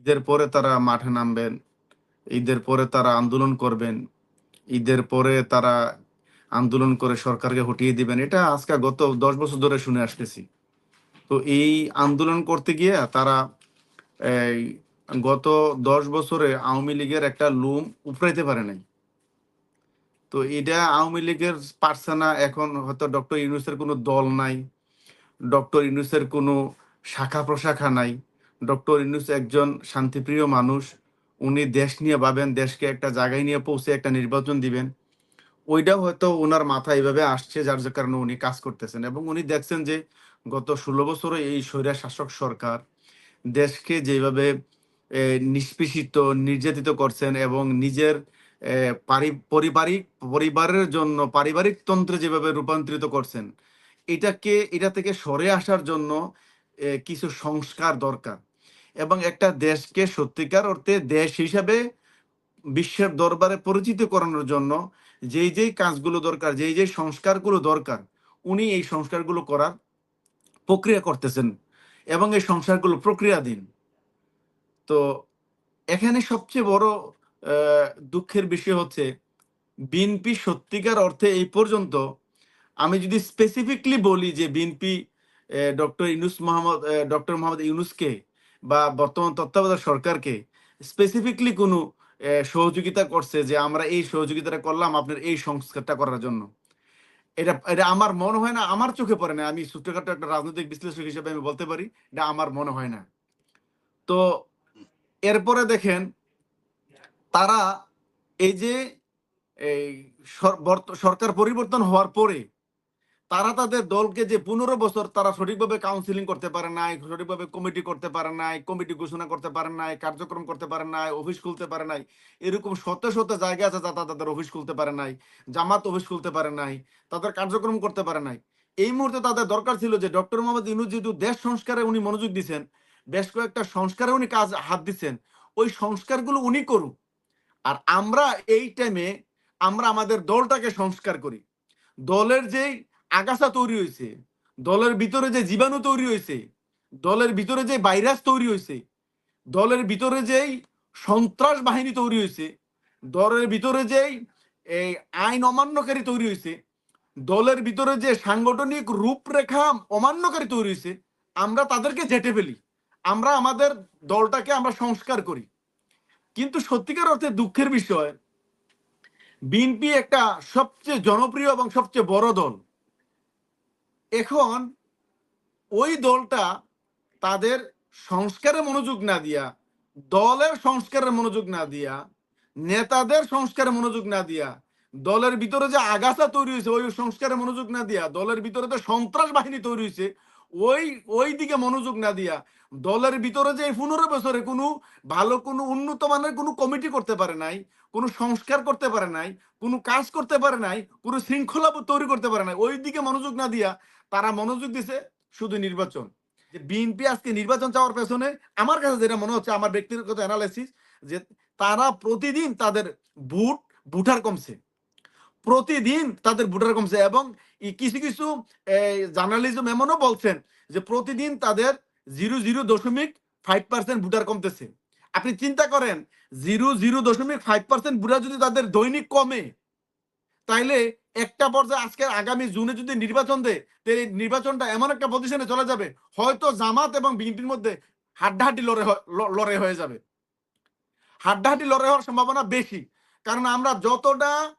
ঈদের পরে তারা মাঠে নামবেন, ঈদের পরে তারা আন্দোলন করবেন, ঈদের পরে তারা আন্দোলন করে সরকারকে হটিয়ে দিবেন। এটা আজকে গত দশ বছর ধরে শুনে আসতেছি। তো এই আন্দোলন করতে গিয়ে তারা এই গত দশ বছরে আওয়ামী লীগের একটা লুম উপড়াইতে পারে নাই। তো এটা আওয়ামী লীগের পারছে না, এখন হয়তো ডক্টর ইউনুসের কোনো দল নাই, ডক্টর ইউনুসের কোনো শাখা প্রশাখা নাই। ডক্টর ইউনুস একজন শান্তিপ্রিয় মানুষ। উনি দেশ নিয়ে ভাবেন, দেশকে একটা জায়গায় নিয়ে পৌঁছে একটা নির্বাচন দিবেন। ওইটাও হয়তো ওনার মাথা এইভাবে আসছে, যার কারণে উনি কাজ করতেছেন। এবং উনি দেখছেন যে গত ষোলো বছরে এই স্বৈরা শাসক সরকার দেশকে যেভাবে নিষ্পেষিত, নির্যাতিত করছেন এবং নিজের পারিবারিক পরিবারের জন্য, পারিবারিক তন্ত্রে যেভাবে রূপান্তরিত করছেন, এটাকে, এটা থেকে সরে আসার জন্য কিছু সংস্কার দরকার। এবং একটা দেশকে সত্যিকার অর্থে দেশ হিসাবে বিশ্বের দরবারে পরিচিত করানোর জন্য যেই যেই কাজগুলো দরকার, যেই যেই সংস্কারগুলো দরকার, উনি এই সংস্কারগুলো করার প্রক্রিয়া করতেছেন এবং এই সংস্কারগুলো প্রক্রিয়াধীন। তো এখানে সবচেয়ে বড় দুঃখের বিষয় হচ্ছে বিএনপি সত্যিকার অর্থে এই পর্যন্ত আমি যদি স্পেসিফিকলি বলি যে BNP doctor Yunus Mohammad doctor Mohammad ইউনুসকে বা বর্তমান তত্ত্বাবধায়ক সরকারকে স্পেসিফিকলি কোনো সহযোগিতা করছে যে আমরা এই সহযোগিতাটা করলাম আপনার এই সংস্কারটা করার জন্য। এটা এটা আমার মনে হয় না, আমার চোখে পড়ে না। আমি ছোটখাটো একটা রাজনৈতিক বিশ্লেষক হিসেবে আমি বলতে পারি, এটা আমার মনে হয় না। তো এরপরে দেখেন, তারা এই যে, এই সরকার পরিবর্তন হওয়ার পরে তারা তাদের দলকে যে পনেরো বছর তারা সঠিকভাবে কাউন্সিলিং করতে পারে নাই, সঠিকভাবে কমিটি করতে পারে নাই কমিটি ঘোষণা করতে পারে নাই, কার্যক্রম করতে পারে নাই অফিস খুলতে পারে নাই, এরকম শত শত জায়গা আছে যা তাদের অফিস খুলতে পারে নাই, জামাত অফিস খুলতে পারে নাই, তাদের কার্যক্রম করতে পারে নাই। এই মুহূর্তে তাদের দরকার ছিল যে ডক্টর মোহাম্মদ ইউনুস যেহেতু দেশ সংস্কারে উনি মনোযোগ দিচ্ছেন বেশ কয়েকটা সংস্কারে উনি কাজ হাত দিচ্ছেন ওই সংস্কারগুলো উনি করুক। আর আমরা এই টাইমে আমরা আমাদের দলটাকে সংস্কার করি। দলের যেই আগাছা তৈরি হয়েছে, দলের ভিতরে যে জীবাণু তৈরি হয়েছে, দলের ভিতরে যে ভাইরাস তৈরি হয়েছে, দলের ভিতরে যেই সন্ত্রাস বাহিনী তৈরি হয়েছে, দলের ভিতরে যেই, এই আইন অমান্যকারী তৈরি হয়েছে, দলের ভিতরে যে সাংগঠনিক রূপরেখা অমান্যকারী তৈরি হয়েছে, আমরা তাদেরকে জেটে ফেলি, আমরা আমাদের দলটাকে আমরা সংস্কার করি। কিন্তু সত্যিকার অর্থে দুঃখের বিষয়, বিএনপি একটা সবচেয়ে জনপ্রিয় এবং সবচেয়ে বড় দল। এখন ওই দলটা তাদের সংস্কারে মনোযোগ না দিয়া, দলের সংস্কারে মনোযোগ না দিয়া, নেতাদের সংস্কারে মনোযোগ না দিয়া, দলের ভিতরে যে আগাছা তৈরি হয়েছে, ওই সংস্কারে মনোযোগ না দিয়া, দলের ভিতরে যে সন্ত্রাস বাহিনী তৈরি হয়েছে, ওই ওই দিকে মনোযোগ না দিয়া, দলের ভিতরে যে পনেরো বছরে কোনো ভালো, কোনো উন্নত মানের কোনো কমিটি করতে পারে নাই কোনো সংস্কার করতে পারে নাই, কোনো কাজ করতে পারে নাই, কোনো শৃঙ্খলা তৈরি করতে পারে নাই। ওই দিকে মনোযোগ না দিয়া তারা মনোযোগ দিছে শুধু নির্বাচন। যে বিএনপি আজকে নির্বাচন চাওয়ার পেছনে আমার কাছে যেটা মনে হচ্ছে, আমার ব্যক্তিগত অ্যানালাইসিস যে তারা প্রতিদিন তাদের ভোট ভোটার কমছে। প্রতিদিন তাদের ভোটার কমছে এবং কিছু কিছু জার্নালিজম এমনও বলছেন যে প্রতিদিন তাদের জিরো জিরো দশমিক ফাইভ পার্সেন্ট ভোটার কমতেছে। আপনি চিন্তা করেন, জিরো জিরো দশমিক ফাইভ পার্সেন্ট বুটার যদি তাদের দৈনিক কমে, তাইলে একটা পর্যায়ে আজকে আগামী জুনে যদি নির্বাচন দেয়, তাহলে নির্বাচনটা এমন একটা পজিশনে চলে যাবে, হয়তো জামাত এবং বিএনপির মধ্যে হাড্ডাহাড্ডি লড়াই হয়- ল- লড়াই হয়ে যাবে। হাড্ডাহাড্ডি লড়াই হওয়ার সম্ভাবনা বেশি, কারণ আমরা যতটা,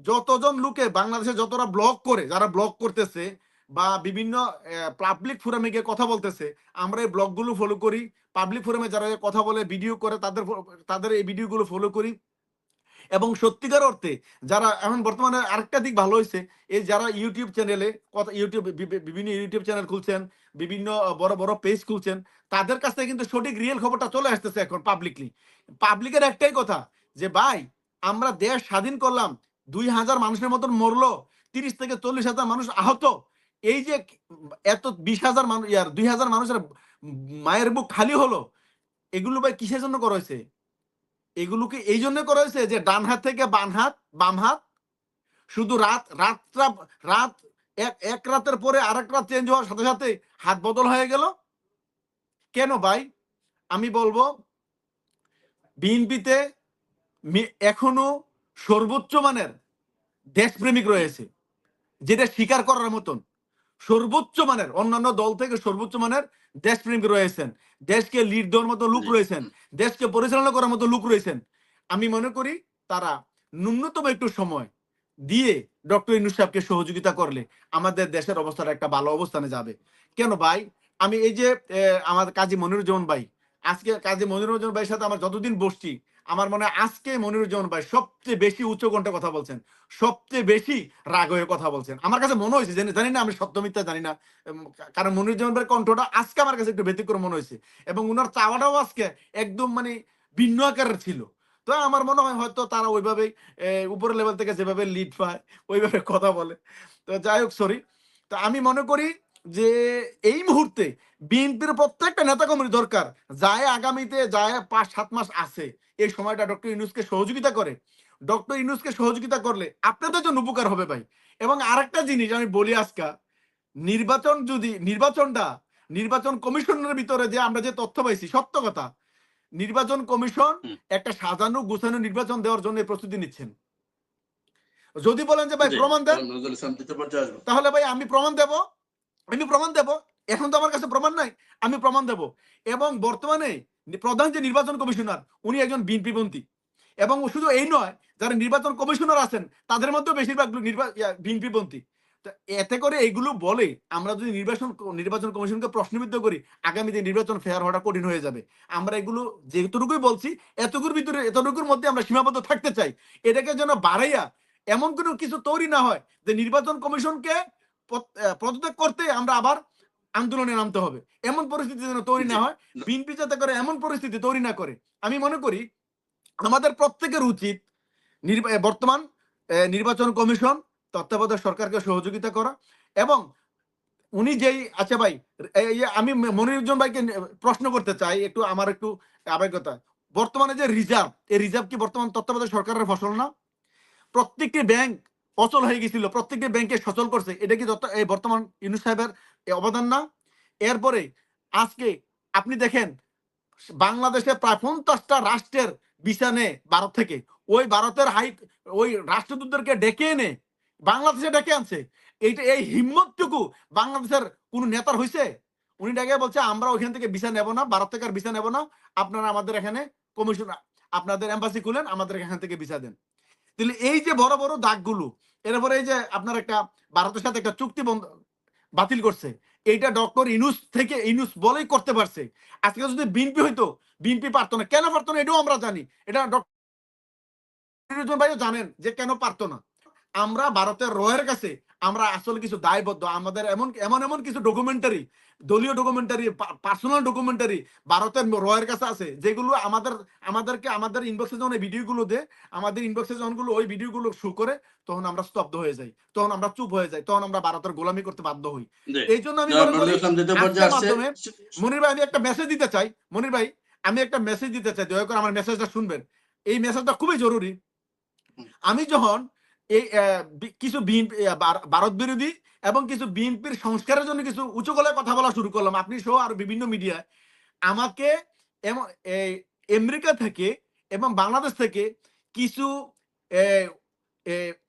যতজন লোকে বাংলাদেশে যতটা ব্লক করে, যারা ব্লক করতেছে বা বিভিন্ন পাবলিক ফোরামে গিয়ে কথা বলতেছে, আমরা এই ব্লগগুলো ফলো করি পাবলিক ফোরামে যারা কথা বলে ভিডিও করে, তাদের তাদের এই ভিডিওগুলো ফলো করি। এবং সত্যিকার অর্থে যারা, এখন বর্তমানে আরেকটা দিক ভালো হয়েছে, এই যারা ইউটিউব চ্যানেলে কথা ইউটিউব বিভিন্ন ইউটিউব চ্যানেল খুলছেন, বিভিন্ন বড় বড় পেজ খুলছেন, তাদের কাছ থেকে কিন্তু সঠিক রিয়েল খবরটা চলে আসতেছে এখন পাবলিকলি পাবলিকের একটাই কথা যে, ভাই, আমরা দেশ স্বাধীন করলাম, দুই হাজার মানুষের মতন মরলো, তিরিশ থেকে চল্লিশ হাজার মানুষ আহত এই যে এত বিশ হাজার মানুষ ইয়ার দুই হাজার মানুষের মায়ের বুক খালি হলো, এগুলো ভাই কিসের জন্য করা হয়েছে? এগুলোকে এই জন্য করা হয়েছে যে ডান হাত থেকে বাম হাত বাম হাত? শুধু রাত, রাতটা, রাত এক এক রাতের পরে আরেক রাত চেঞ্জ হওয়ার সাথে সাথে হাত বদল হয়ে গেল? কেন ভাই? আমি বলব, বিএনপিতে এখনও সর্বোচ্চ মানের দেশপ্রেমিক রয়েছে, যেটা স্বীকার করার মতন। সর্বোচ্চ মানের অন্যান্য দল থেকে সর্বোচ্চ মানের দেশপ্রেমিক রয়েছেন। দেশকে লিড দেওয়ার মতো লোক রয়েছেন। দেশকে পরিচালনা করার মতো লোক রয়েছেন। আমি মনে করি তারা ন্যূনতম একটু সময় দিয়ে ডক্টর ইনুস সাহেবকে সহযোগিতা করলে আমাদের দেশের অবস্থাটা একটা ভালো অবস্থানে যাবে। কেন ভাই? আমি এই যে আমার কাজী মনিরুজ্জামান ভাই আজকে কাজী মনিরুজ্জামান ভাইয়ের সাথে আমার যতদিন বসছি আমার মনে হয় আজকে মনিরুজ্জামান ভাই সবচেয়ে বেশি উচ্চ কণ্ঠে কথা বলছেন, সবচেয়ে বেশি রাগ হয়ে কথা বলছেন। আমার কাছে মনে হয়েছে, জানি না আমি সত্য মিথ্যা জানি না কারণ মনিরুজ্জামান ভাইয়ের কণ্ঠটা আজকে আমার কাছে একটু ব্যতিক্রম মনে হয়েছে এবং উনার চাওয়াটাও আজকে একদম মানে ভিন্ন আকারের ছিল। তো আমার মনে হয় হয়তো তারা ওইভাবেই উপরের লেভেল থেকে যেভাবে লিড পায়, ওইভাবে কথা বলে। তো যাই হোক সরি তো আমি মনে করি যে এই মুহূর্তে বিএনপির প্রত্যেকটা নেতা কর্মীর দরকার যায় আগামীতে যায় পাঁচ সাত মাস আছে। এই সময়টা ডক্টর ইউনুসকে সহযোগিতা করে। ডক্টর ইউনুসকে সহযোগিতা করলে আপনাদের জন্য উপকার হবে ভাই। এবং আরেকটা জিনিস আমি বলি আজকা নির্বাচন যদি নির্বাচনটা নির্বাচন কমিশনের ভিতরে যে আমরা যে তথ্য পাইছি সত্য কথা নির্বাচন কমিশন একটা সাজানো গুছানো নির্বাচন দেওয়ার জন্য প্রস্তুতি নিচ্ছেন। যদি বলেন যে ভাই প্রমাণ দেন। তাহলে ভাই আমি প্রমাণ দেব। আমি প্রমাণ দেব? এখন তো আমার কাছে প্রমাণ নাই। আমি প্রমাণ দেব। এবং বর্তমানে প্রধান যে নির্বাচন কমিশনার, উনি একজন বিএনপি পন্থী এবং শুধু এই নয়, যারা নির্বাচন কমিশনার আছেন, তাদের মধ্যেও বেশিরভাগ বিএনপি পন্থী তো এতে করে এইগুলো বলে আমরা যদি নির্বাচন নির্বাচন কমিশনকে প্রশ্নবিদ্ধ করি আগামীতে নির্বাচন ফেয়ার হওয়াটা কঠিন হয়ে যাবে। আমরা এগুলো যেটুকুই বলছি এতটুকুর ভিতরে, এতটুকুর মধ্যে আমরা সীমাবদ্ধ থাকতে চাই। এটাকে যেন বাড়াইয়া এমন কোনো কিছু তৈরি না হয় যে নির্বাচন কমিশনকে পদত্যাগ করতে আমরা আবার আন্দোলনে নামতে হবে। এমন পরিস্থিতি যেন তৈরি না হয় বিএনপি যাতে করে এমন পরিস্থিতি তৈরি না করে। আমি মনে করি আমাদের প্রত্যেকের উচিত বর্তমান নির্বাচন কমিশন তত্ত্বাবধায়ক সরকারকে সহযোগিতা করা এবং উনি যেই আচ্ছা ভাই আমি মনিরুজ্জামান ভাইকে প্রশ্ন করতে চাই একটু আমার একটু আবেগতা। বর্তমানে যে রিজার্ভ এই রিজার্ভ কি বর্তমান তত্ত্বাবধায়ক সরকারের ফসল না? প্রত্যেকটি ব্যাংক অচল হয়ে গেছিল, প্রত্যেকটি ব্যাংকে সচল করছে। এটা কি এই বর্তমান ইউনুস সাহেবের অবদান না? এরপরে আজকে আপনি দেখেন, বাংলাদেশে প্রায় পঞ্চাশটা রাষ্ট্রের বিছানে ভারত থেকে। ওই ভারতের হাই ওই রাষ্ট্রদূতদেরকে ডেকে এনে বাংলাদেশে ডেকে আনছে। এইটা এই হিম্মতটুকু বাংলাদেশের কোন নেতার হয়েছে উনি ডেকে বলছে, আমরা ওইখান থেকে ভিসা নেব না, ভারত থেকে আর ভিসা নেব না। আপনারা আমাদের এখানে কমিশন আপনাদের এম্বাসি খুলেন, আমাদের এখান থেকে ভিসা দেন। তাহলে এই যে বড় বড় দাগগুলো, এরপরে এই যে আপনার একটা ভারতের সাথে একটা চুক্তি বন্ধ, বাতিল করছে, এইটা ডক্টর ইনুস থেকে ইনুস বলেই করতে পারছে। আজকে যদি বিএনপি হইতো, বিএনপি পারতো না। কেন পারতো না এটাও আমরা জানি। এটা ডক্টর ভাইও জানেন যে কেন পারতো না। আমরা ভারতের রয়ের কাছে আমরা আসলে কিছু দায়বদ্ধ। আমাদের এমন এমন এমন কিছু ডকুমেন্টারি দলীয় ডকুমেন্টারি পার্সোনাল ডকুমেন্টারি ভারতের রয়ের কাছে আছে যেগুলো আমাদের আমাদেরকে আমাদের ইনবক্সে যখন এই ভিডিওগুলো দেয় আমাদের ইনবক্সে যখনগুলো ওই ভিডিওগুলো শো করে তখন আমরা স্তব্ধ হয়ে যাই তখন আমরা চুপ হয়ে যাই তখন আমরা ভারতের গোলামি করতে বাধ্য হই। এই জন্য আমি মনে মাধ্যমে মনির ভাই আমি একটা মেসেজ দিতে চাই মনির ভাই আমি একটা মেসেজ দিতে চাই দয়া করে আমার মেসেজটা শুনবেন। এই মেসেজটা খুবই জরুরি। আমি যখন এই কিছু বিএনপি ভারত বিরোধী এবং কিছু বিএনপির সংস্কারের জন্য কিছু উঁচু গলায় কথা বলা শুরু করলাম। আপনি সহ আর বিভিন্ন মিডিয়ায় আমাকে আমেরিকা থেকে এবং বাংলাদেশ থেকে কিছু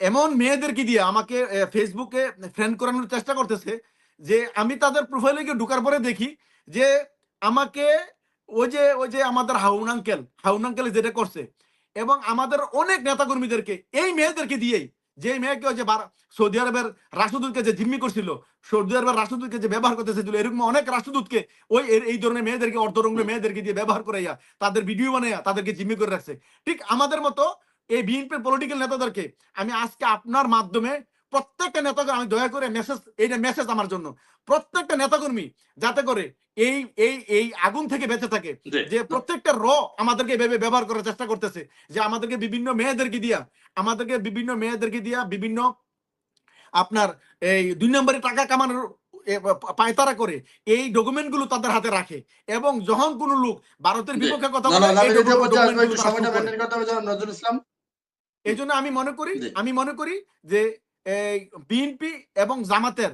এমন মেয়েদেরকে দিয়ে আমাকে ফেসবুকে ফ্রেন্ড করানোর চেষ্টা করতেছে যে আমি তাদের প্রোফাইলে গিয়ে ঢুকার পরে দেখি যে আমাকে ওই যে ওই যে আমাদের হাউন আঙ্কেল হাউন আঙ্কেল যেটা করছে এবং আমাদের অনেক নেতাকর্মীদেরকে এই মেয়েদেরকে দিয়েই যে মেয়েকে যে সৌদি আরবের রাষ্ট্রদূতকে যে জিম্মি করছিল সৌদি আরবের রাষ্ট্রদূতকে যে ব্যবহার করতে চাইছিল এরকম অনেক রাষ্ট্রদূতকে ওই এই ধরনের মেয়েদেরকে অর্ধরঙ্গ মেয়েদেরকে দিয়ে ব্যবহার করাইয়া তাদের ভিডিও বানাইয়া তাদেরকে জিম্মি করে রাখছে। ঠিক আমাদের মতো এই বিএনপির পলিটিক্যাল নেতাদেরকে আমি আজকে আপনার মাধ্যমে প্রত্যেকটা নেতাকে আমি দয়া করে মেসেজ এইটা মেসেজ আমার জন্য প্রত্যেকটা নেতাকর্মী যাতে করে এই এই এই আগুন থেকে বেঁচে থাকে যে প্রত্যেকটা র আমাদেরকে ভেবে ব্যবহার করার চেষ্টা করতেছে যে আমাদেরকে বিভিন্ন মেয়েদেরকে দিয়া আমাদেরকে বিভিন্ন মেয়েদেরকে দিয়া বিভিন্ন আপনার এই দুই নম্বরে টাকা কামানোর পায়তারা করে এই ডকুমেন্টগুলো তাদের হাতে রাখে এবং যখন কোন লোক ভারতের বিপক্ষে কথা বলে এই জন্য আমি মনে করি আমি মনে করি যে বিএনপি এবং জামাতের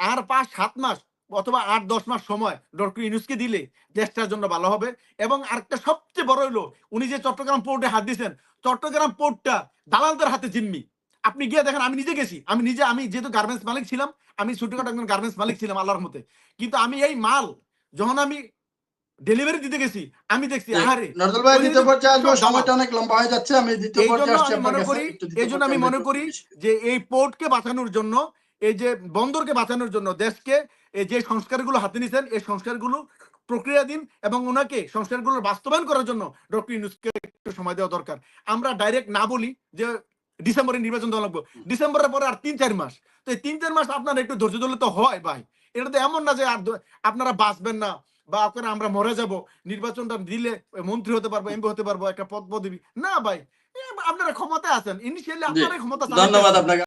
আর পাঁচ, সাত মাস অথবা আট, দশ মাস সময় ডক্টর ইউনুসকে দিলে দেশটার জন্য ভালো হবে। এবং আরেকটা সবচেয়ে বড় হলো, উনি যে চট্টগ্রাম পোর্টে হাত দিয়েছেন, চট্টগ্রাম পোর্টটা দালালদের হাতে জিম্মি। আপনি গিয়ে দেখেন, আমি নিজে গেছি। আমি নিজে, আমি যেহেতু গার্মেন্টস মালিক ছিলাম, আমি ছোটখাটো একজন গার্মেন্টস মালিক ছিলাম, আল্লাহর মতে কিন্তু আমি এই মাল, যখন আমি ডেলিভারি দিতে গেছি আমি দেখছি আরে নজরুল ভাই দ্বিতীয় পর্যায়ে আসব সময়টা অনেক লম্বা হয়ে যাচ্ছে আমি দ্বিতীয় পর্যায়ে আসছি মনে করি একটু দ্বিতীয় এই আমি মনে করি যে এই পোর্টকে বাঁচানোর জন্য এই যে বন্দরকে বাঁচানোর জন্য দেশকে এই যে সংস্কারগুলো হাতে নিছেন এই সংস্কারগুলো প্রক্রিয়াধীন এবং ওনাকে সংস্কারগুলো বাস্তবায়ন করার জন্য ডক্টর ইউনুসকে একটু সময় দেওয়া দরকার। আমরা ডাইরেক্ট না বলি যে ডিসেম্বরে নির্বাচন দেওয়া লাগবে। ডিসেম্বরের পরে আর তিন চার মাস। তো এই তিন চার মাস আপনারা একটু ধৈর্য ধরলে তো হয় ভাই। এটা তো এমন না যে আর আপনারা বাঁচবেন না। বা আপনারা আমরা মরে যাব নির্বাচনটা দিলে মন্ত্রী হতে পারব এমপি হতে পারব একটা পদ পদবি। না ভাই আপনারা ক্ষমতা আছেন। ইনিশিয়ালি আপনারা ক্ষমতা ধন্যবাদ আপনাকে।